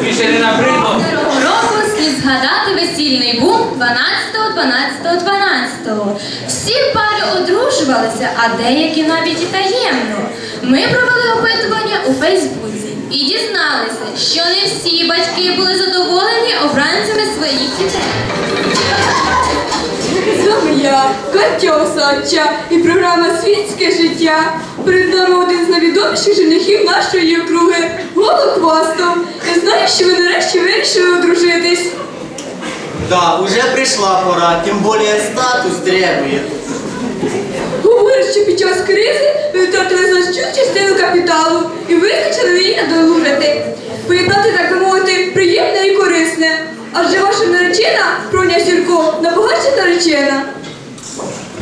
Більше не. Року слід згадати весільний бум 12, 12, 12. Всі пари одружувалися, а деякі навіть і таємно. Ми провели опитування у Фейсбуці і дізналися, що не всі батьки були задоволені обранцями своїх дітей. Я, Катя Осадча, і програма Світське життя. Перед нами один з найвідоміших женихів нашої округи Голохвастов. Я знаю, що ви нарешті вирішили одружитись. Да, уже пришла пора, тем более статус требует. Говорять, що під час кризи ви втратили значну частину капіталу і визначили її надолужити. Поєднати, так би мовити, приємне і корисне. Адже ваша наречена, Проня Сірко, набагатша наречена.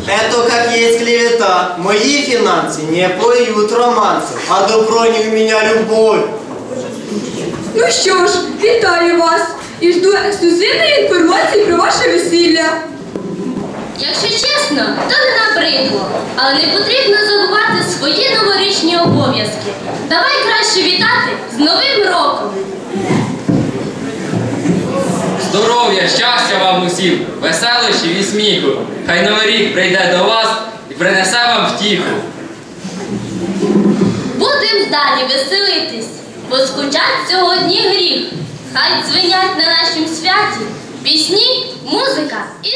Это как есть клевета. Мои финансы не поют романсов, а до брони у меня любовь. Ну що ж, вітаю вас і жду ексклюзивної інформації про ваше весілля. Якщо чесно, то не набридло, але не потрібно забувати свої новорічні обов'язки. Давай краще вітати з Новим роком! Здоров'я, щастя вам усім, веселощів і сміху. Хай новий рік прийде до вас і принесе вам втіху. Будем далі веселитись, бо скучать сьогодні гріх. Хай дзвенять на нашім святі пісні, музика і.